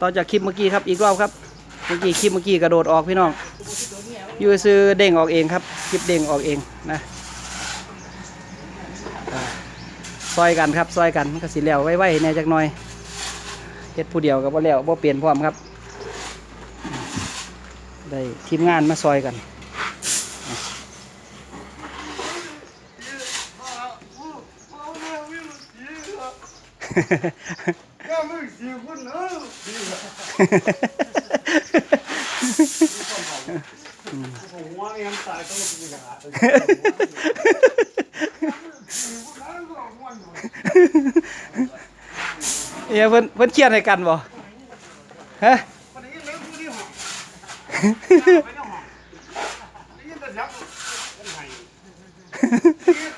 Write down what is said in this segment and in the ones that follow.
ต่อจากคลิปเมื่อกี้ครับอีกรอบครับเมื่อกี้คลิปเมื่อกี้กระโดดออกพี่น้องยูซื้อเด้งออกเองครับคลิปเด้งออกเองนะซอยกันครับซอยกันมันก็สิแล้วไว้ๆแน่จักหน่อยเฮ็ดผู้เดียวกับว่าแล้วบ่เปลี่ยนพร้อมครับ ได้ทีมงานมาซอยกันก็ มึงสี่คนเออผมว่าเอ็มตายต้องมีหาตัวเอ้ยเพิ่นเพิ่นเครียดให้กันบ่ฮะวันนี้เลี้ยงผู้ที่หอกไม่ต้องหอกนี่แต่ยักษ์มันไห้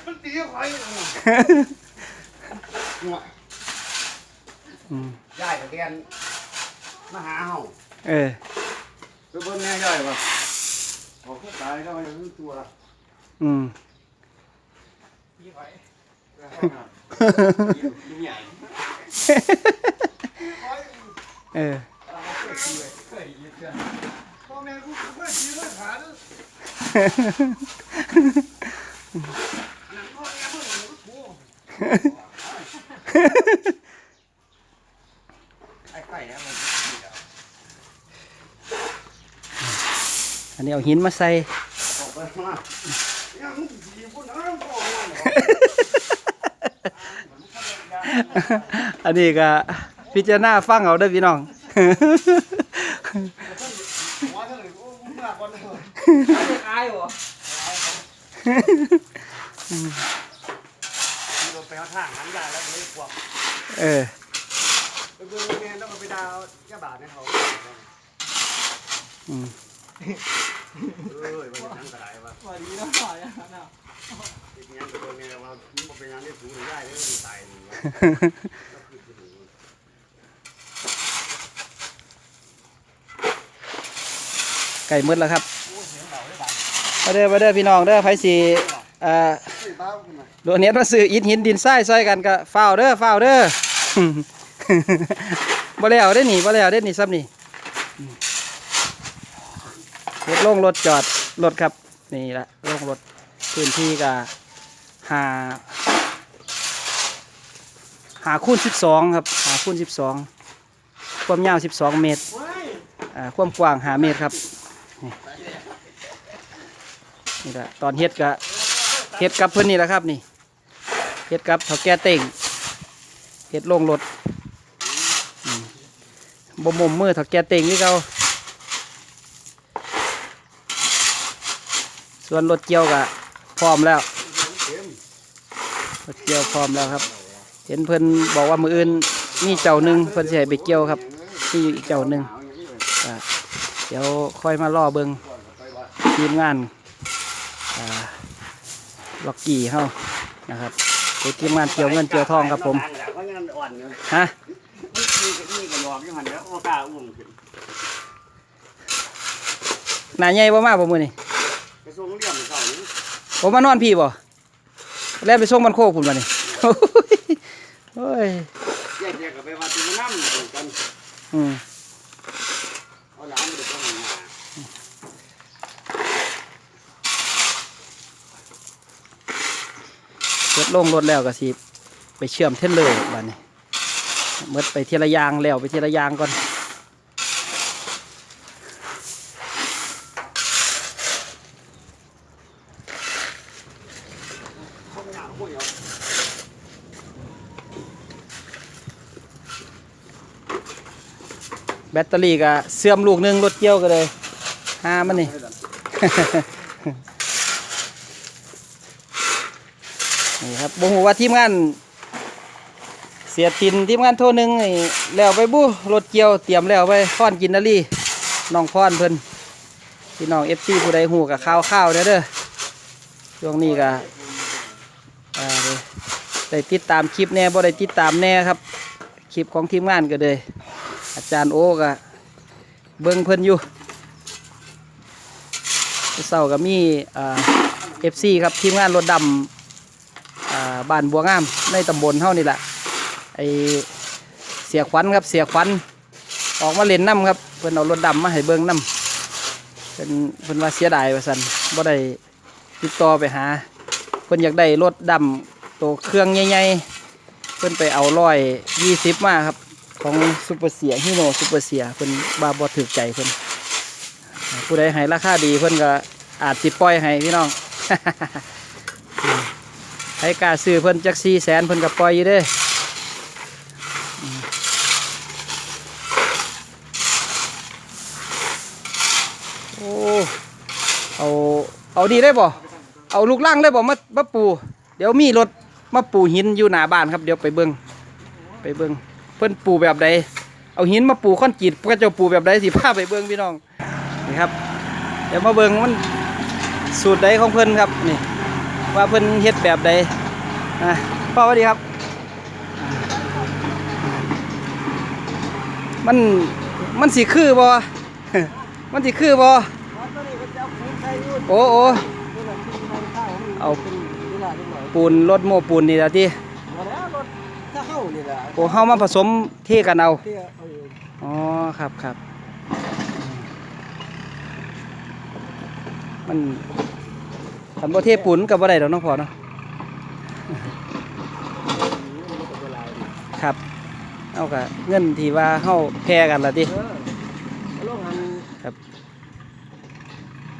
มันตีใครอืม ย่ายกับแกนมาหาเฮาเออไปเบิ่งแน่ย่ายป่ะโอ้ตายก็ยังตัวละอืมเออพ่อแม่กูไม่ตีไม่ขาดนั่นพ่อแม่มึงกูไอ้ไก่เนี่ยมัน อันนี้ เอาหินมาใส่ออกไปมายังสี่นนะพ่อแม่อันนี้ก็พิจารณาฟังเอาเด้อพี่น้องเท่าไหร่โอ้มึงหนักกว่าเดิมอายเหรอเราไปเอาทางหันแล้วเลยกว่าเออไปเบิ่งแม่ต้องไปดาวย่บาทให้เขาอืม เอ้ยมันยังกระไรวะสวัสดีนะหน่อยนะอีกยังก็โดนเนี่ยว่ามันเป็นยังได้สูหรือได้ยตายนี่ไก่มืดแล้วครับมาเด้อมาเด้อพี่น้องเด้อไผสิเอ่อสิบ้าโดนเน็ตมาซื้ออิฐหินดินทรายซอยกันก็ฝ้าวเด้อฝ้าวเด้อบ่แล้วได้อนี่บ่แล้วได้อนี่ซ้ำนี่ รถลงรถจอดรถครับ นี่ละลงรถพื้นที่ก็หาหาคูณสิบสองครับหาคูณสิบสองความยาวสิบสองเมตรอ่าความกว้างหาเมตรครับนี่ละตอนเฮ็ดก็เฮ็ดกับเพิ่อนนี่แหละครับนี่เฮ็ดกับเถาแก่เต่งเฮ็ดลงรถบ่มมมือเถาแก่เต่งนี่เขา ส่วนรถเกี่ยวก็พร้อมแล้วรถเกี่ยวพร้อมแล้วครับ เห็นเพิ่อนบอกว่ามืออื่นมีเจ้าหนึ่งเพิ่อนให้ไปเกี่ยวครับที่อีกเจ้าหนึ่งเดี๋ยวค่อยมาล่อเบิงทีมงานล็อกกี้เฮานะครับเป็นทีมงานเกี่ยวเงินเกี่ยวทองครับผมฮะนี่นี่ก็หลอกอยู่หันแล้วโอกล้ามาใหญ่บ่มาบ่มื้อนี้ไป ส่งเรียนเขานี่ผมมานอนพี่บ่แล้วไปส่งมันโคกพุ่นบ่นี่โอ้ยแยกๆกันไปว่าตีน้ำกันอืมเอาหลานไปต้องมารถลงรถแล้วก็สิไปเชื่อมเทนเลยบัดนี้เมื่อไปทีละอยางแล้วไปทีละอยางก่อนคนหนาหัวเดียว แบตเตอรี่ก็เสื่อมลูกหนึงรถเกี่ยวก็เลยหามันนี่ นี่ครับบ่ฮู้ว่าทีมงาน เสียทินทีมงานโทรหนึ่งนี่แล้วไปบุรถเกี่ยวเตรียมแล้วไปพรกินนารีน้องพรเพิ่นพี่น้อง FC ผู้ใดฮู้กับข่าวๆเด้อเด้อช่วงนี้ก็ได้ได้ติดตามคลิปแน่บ่ได้ติดตามแน่ครับ คลิปของทีมงานก็เลย อาจารย์โอก็เบิ่งเพิ่นอยู่เศร้าก็มีเอฟซีครับทีมงานรถดำบ้านบัวงามในตำบลเฮานี่แหละไอเสียขวัญครับเสียขวัญออกมาเล่นน้ำครับเพิ่นเอารถดำมาให้เบิ่งน้ำเป็นเพิ่นว่าเสียดายว่าซั่นบ่ได้ติดต่อไปหา เพิ่นอยากได้รถดำตัวเครื่องใหญ่ๆเพิ่นไปเอาร้อยยี่สิบมาครับ ของซุปเปอร์เสียฮิโนซุปเปอร์เสียเพิ่นบาบ่ถูกใจเพิ่นผู้ใดให้ราคาดีเพิ่นก็อาจสิปล่อยให้พี่น้องให้กาซื้อเพิ่นจักสี่แสนเพิ่นก็ปล่อยอยู่เด้อโอ้เอาเอาดีได้บ่เอาลูกล่างได้บ่มามาปู เดี๋ยวมีรถมาปูหินอยู่หน้าบ้านครับ เดี๋ยวไปเบิ่งไปเบิ่ง เพิ่นปูแบบใดเอาหินมาปูคอนกรีตก็จะปูแบบใดสิพาไปเบิ่งพี่น้องนี่ครับ เดี๋ยวมาเบิ่งมันสูตรใดของเพิ่นครับนี่ว่าเพิ่นเฮ็ดแบบใดอะพ่อสวัสดีครับ มันมันสิคือบ่มันสิคือบ่โอ้โอ้เอาปูนรถโม้ปูนนี่ละติถ้าเข้า นี่แหละโอ้เฮามาผสมเทกันเอาที่เอาอยู่อ๋อครับครับมันทำบ่เทปูนกับบ่ได้ดอกเนาะพ่อเนาะครับเอากะเงินที่ว่าเฮาแพ้กันละติ เออโรงงานครับ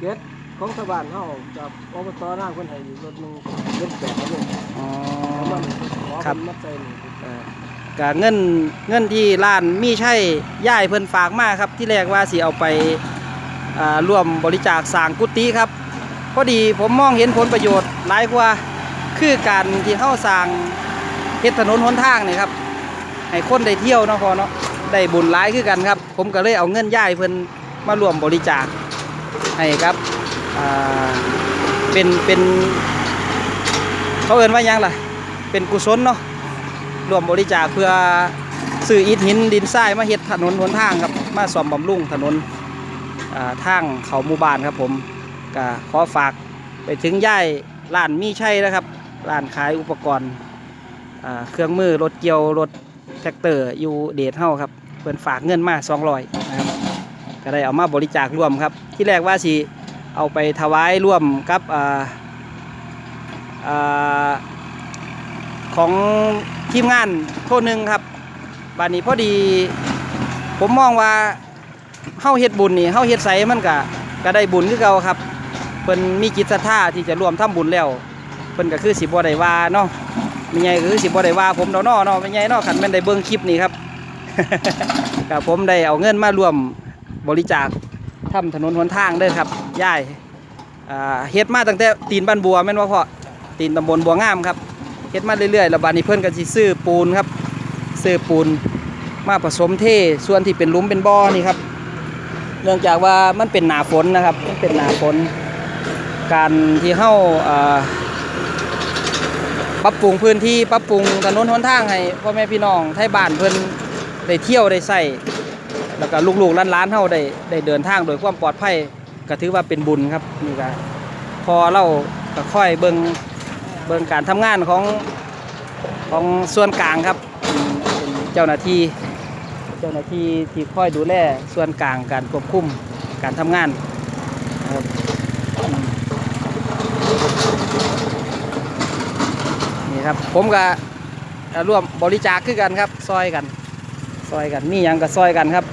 เก็ดของชาวบ้านเฮากับอบตหน้าคนไทยรถหนึงเงินแปดเลยอ๋อแล้ว มันขอครับ เพิ่นมัดใจนี่เอ่อกะเงินเงินที่ร้านมีใช่ย่ายเพิ่นฝากมาครับ ที่แรกว่าสิเอาไปอ่าร่วมบริจาคสร้างกุฏิครับพอดีผมมองเห็นผลประโยชน์หลายกว่าคือการที่เฮาสร้างเฮ็ดถนนหนทางนี่ครับให้คนได้เที่ยวเนาะพอเนาะได้บุญหลายคือกันครับ ผมก็เลยเอาเงินย่ายเพิ่นมาร่วมบริจาคให้ครับอ่าเป็นเป็นเขาเอ่นว่าหยังล่ะ เป็นกุศลเนาะรวมบริจาคเพื่อซื้ออิฐหินดินทรายมาเฮ็ดถนนหนทางครับมาซ่อมบำรุงถนนทางเขาหมู่บ้านครับผมก็ขอฝากไปถึงย่ายร้านมีชัยนะครับร้านขายอุปกรณ์เครื่องมือรถเกี่ยวรถแท็กเตอร์อยู่เดทเฮาครับเพิ่นฝากเงินมา200นะครับก็ได้เอามาบริจาคร่วมครับ ที่แรกว่าสิเอาไปถวายร่วมกับอ่าอ่า ของทีมงานโทษหนึ่งครับบานนี้พอดี ผมมองว่าเฮาเฮ็ดบุญนี่เฮาเฮ็ดไสมันก็ก็ได้บุญคือเก่าครับเพิ่นมีจิตศรัทธาที่จะร่วมทำบุญแล้วเพิ่นก็คือสิบ่ได้ว่าเนาะไม่ใหญ่คือสิบ่ได้ว่าผมเดอกเนาะเนาะไม่ใหญ่เนาะคันแม่นได้เบิ่งคลิปนี้ครับกับผมได้เอาเงินมาร่วมบริจาคทำถนนหนทางเด้อครับย่ายอ่เฮ็ดมาตั้งแต่ตีนบ้านบัวแม่นว่าพ่อตีนตำบลบัวงามครับ เฮ็ดมาเรื่อยๆแล้วบัดนี้เพิ่นก็สิซื้อปูนครับ ซื้อปูนมาผสมเทส่วนที่เป็นลุมเป็นบ่อนี่ครับ เนื่องจากว่ามันเป็นหนาฝนนะครับ มันเป็นหนาฝน การที่เฮาอ่าปรับปรุงพื้นที่ปรับปรุงถนนหนทางให้พ่อแม่พี่น้องไทยบ้านเพิ่นได้เที่ยวได้ใส่แล้วก็ลูกๆหลานๆเฮาได้ได้เดินทางโดยความปลอดภัยก็ถือว่าเป็นบุญครับนี่ก็พอเราก็ค่อยเบิ่ง เบิ่งการทำงานของของส่วนกลางครับเป็นเจ้าหน้าที่เจ้าหน้าที่ที่คอยดูแลส่วนกลางการควบคุมการทำงานครับนี่ครับผมก็ร่วมบริจาคคือกันครับซอยกันซอยกันมีหยังก็ซอยกันครับ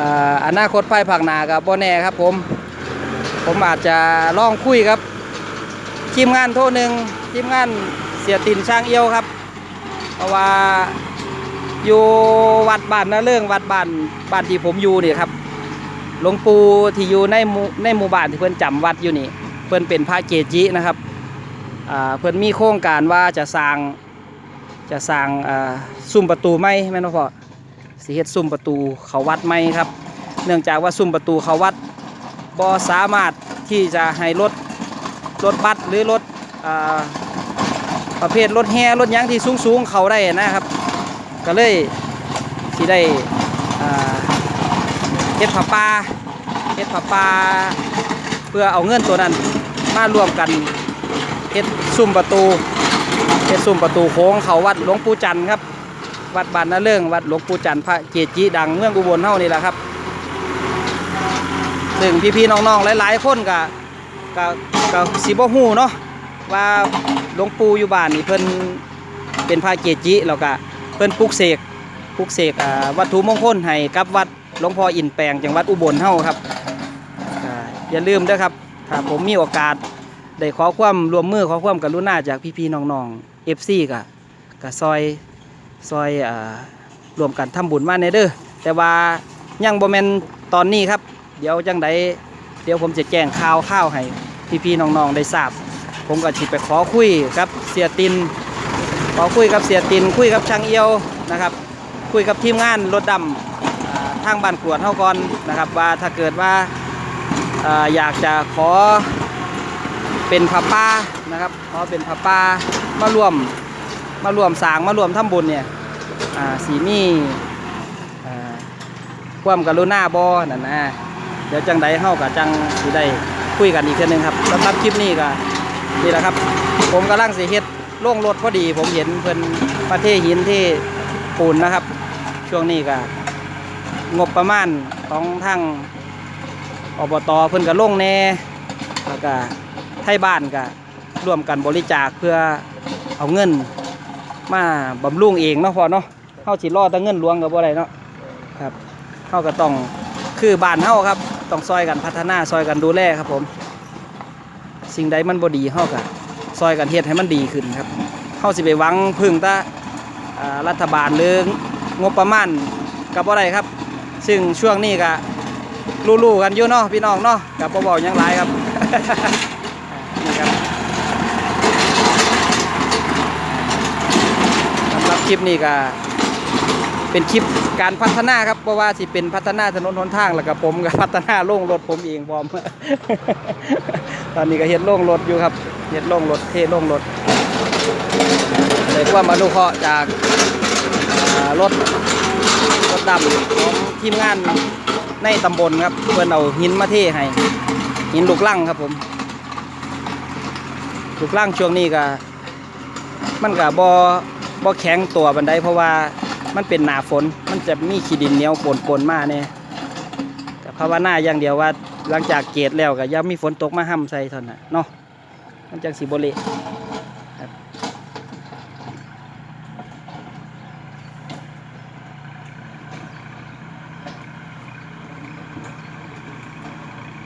อ่าอนาคตภายภาคหน้ากับบ่แน่ครับผม ผมอาจจะลองคุยครับ ทีมงานโทษหนึ่งทีมงานเสียตินช่างเอี้ยวครับ เพราะว่าอยู่วัดบ้านนะเรื่องวัดบ้านบ้านที่ผมอยู่นี่ครับหลวงปู่ที่อยู่ในหมู่ในหมู่บ้านที่เพิ่อนจำวัดอยู่นี่ เพิ่อนเป็นพระเกจินะครับเพิ่อนมีโครงการว่าจะสร้างจะสร้างซุ้มประตูไม้แม่นพ่อสิเฮ็ดซุ้มประตูเขาวัดไม้ครับ เนื่องจากว่าซุ้มประตูเขาวัดบ่สามารถที่จะให้รถ รถบัสหรือรถอประเภทรถแห่รถยังที่สูงๆเขาได้นะครับ ก็เลยสิได้เฮ็ดผ้าป่าเฮ็ดผ้าป่าเพื่อเอาเงินตัวนั้นมารวมกันเฮ็ดซุ้มประตูเฮ็ดซุ้มประตูโค้งเขาวัดหลวงปู่จันทร์ครับ วัดบ้านนาเรื่องวัดหลวงปู่จันทร์พระเกจิดังเมืองอุบลเฮานี่แหละครับซึ่งพี่ๆน้องๆหลายๆคนก็ ก็ก็สิบ่ฮู้เนาะว่าหลวงปู่อยู่บ้านนี่เพิ่นเป็นพระเกจิแล้วก็เพิ่นปลุกเสกปลุกเสกวัตถุมงคลให้กับวัดหลวงพ่ออินแปลงจังหวัดอุบลเฮาครับอย่าลืมด้อครับถ้าผมมีโอกาสได้ขอความร่วมมือขอความกรุณาจากพี่ๆน้องๆ FC ก็ก็ซอยซอยอรวมกันทำบุญมาในเด้อแต่ว่ายังบ่แมนตอนนี้ครับ เดี๋ยวจังใด เดี๋ยวผมจะแจ้งข่าวข้าวให้พี่ๆน้องๆได้ทราบ ผมก็สิไปขอคุยกับเสียตินขอคุยกับเสียติน คุยกับช่างเอียวนะครับ คุยกับทีมงานรถดำอ่าทางบ้านกวดเท่าก่อนนะครับ ว่าถ้าเกิดว่าออยากจะขอเป็นผ้าป้านะครับขอเป็นผ้าป้ามาร่วมมาร่วมสางมาร่วมทำบุญเนี่ยสีมีอ่ความกรุณาบ่นั่นนะ เดี๋ยวจังใดเฮากับจังสิได้คุยกันอีกเทื่อนึงครับสำหรับคลิปนี้ก็นี่แหละครับ ผมกำลังสิเฮ็ดล่งรถพอดี ผมเห็นเพิ่นประเทศหินที่ปูนนะครับ ช่วงนี้ก็งบประมาณของทางอบตเพิ่นก็ลงแน่แล้วก็ไทยบ้านก็ร่วมกันบริจาคเพื่อเอาเงิน มาบำรุงเองเนาะพอเนาะเฮาสิรอแต่เงินหลวงก็บ่ได้เนาะครับเขาก็ต้องคือบ้านเฮาครับ ต้องซอยกันพัฒนาซอยกันดูแลครับผม สิ่งใดมันบดีเฮาก็ซอยกันเฮ็ดให้มันดีขึ้นครับเฮาสิไปหวังพึ่งตารัฐบาลหรืองบประมาณก็บ่ได้ครับ ซึ่งช่วงนี้ก็รู้ๆกันอยู่เนาะพี่น้องเนาะกับบ่บอกยังหลายครับนี่ครับสำหรับคลิปนี้ก็ เป็นคลิปการพัฒนาครับเพราะว่าสิเป็นพัฒนาถนนหนทางแล้วก็ผมก็พัฒนาโล่งรถผมเองพร้อม ตอนนี้ก็เฮ็ดโล่งรถอยู่ครับเฮ็ดโล่งรถเทโล่งรถเลยความอนุเคราะห์จากรถรถดำของทีมงานในตำบลครับเพื่อนเอาหินมาเทให้หินลูกลังครับผมลูกลังช่วงนี้ก็มันก็บ่บ่แข็งตัวบันไดเพราะว่า มันเป็นหนาฝน มันจะมีขี้ดินเหนียวปนปนมาเนี่ยแต่ภาวนาอย่างเดียวว่าหลังจากเกตแล้วก็ยังมีฝนตกมาห้ำใส่ท่านั้นเนาะมันจังสิบ่เละครับ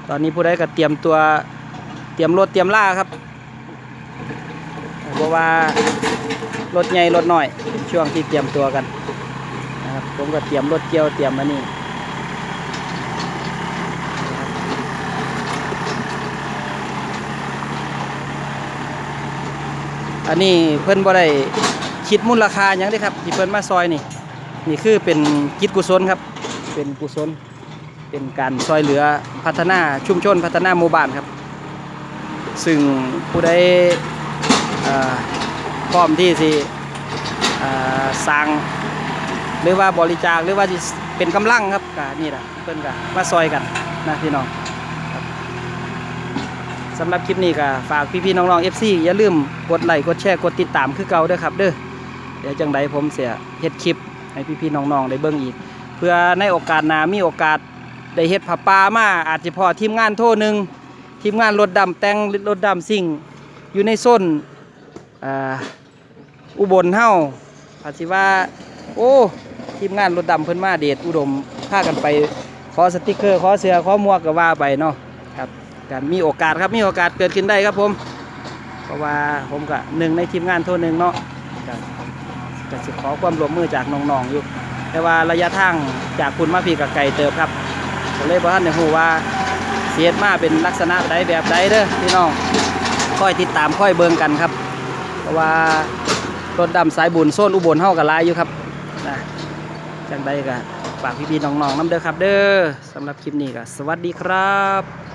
ตอนนี้ผู้ใดก็เตรียมตัวเตรียมรถเตรียมล่าครับเพราะว่ารถใหญ่รถน้อย ช่วงที่เตรียมตัวกัน ผมก็เตรียมรถเกี่ยวเตรียมมานี่อันนี้เพิ่นบ่ได้คิดมูลค่าหยังเด้ครับที่เพิ่นมาซอยนี่ นี่คือเป็นกิจกุศลครับ เป็นกุศล เป็นการซอยเหลือพัฒนาชุมชนพัฒนาหมู่บ้านครับ ซึ่งผู้ใดพร้อมที่สิสร้าง หรือว่าบริจาคหรือว่าเป็นกำลังครับก็นี่แหละเพิ่นก็มาซอยกันนะพี่น้องครับสำหรับคลิปนี้ก็ฝากพี่ๆน้องๆ FC อย่าลืมกดไลค์กดแชร์กดติดตามคือเก่าด้อครับเด้อเดี๋ยวจังใดผมเสียเฮ็ดคลิปให้พี่ๆน้องๆได้เบิ่งอีก เพื่อในโอกาสหน้ามีโอกาสได้เฮ็ดผ้าป่ามาอาจจะพอทีมงานโทรหนึ่งทีมงานรถดำแต่งรถดำซิ่ง อยู่ในโซนอ,อุบลเฮาอาจสิว่า โอ้ ทีมงานรถดำเพิ่นมาเดชอุดมพากันไปขอสติกเกอร์ขอเสือขอหมวกก็ว่าไปเนาะครับการมีโอกาสครับมีโอกาสเกิดขึ้นได้ครับผม เพราะว่าผมก็หนึ่งในทีมงานโทรหนึ่งเนาะก็ก็สิขอความร่วมมือจากน้องๆอยู่ แต่ว่าระยะทางจากคุณมาพี่กับไก่เติบครับก็เลยบ่ทันได้ฮู้ว่าเสียดมาเป็นลักษณะใดแบบใดเด้อพี่น้องค่อยติดตามค่อยเบิ่งกันครับ เพราะว่ารถดำสายบุญโซนอุบลเฮากับลายอยู่ครับนะ จังใดก็ฝากพี่ๆน้องๆน้ำเด้อครับ เด้อสำหรับคลิปนี้ก็สวัสดีครับ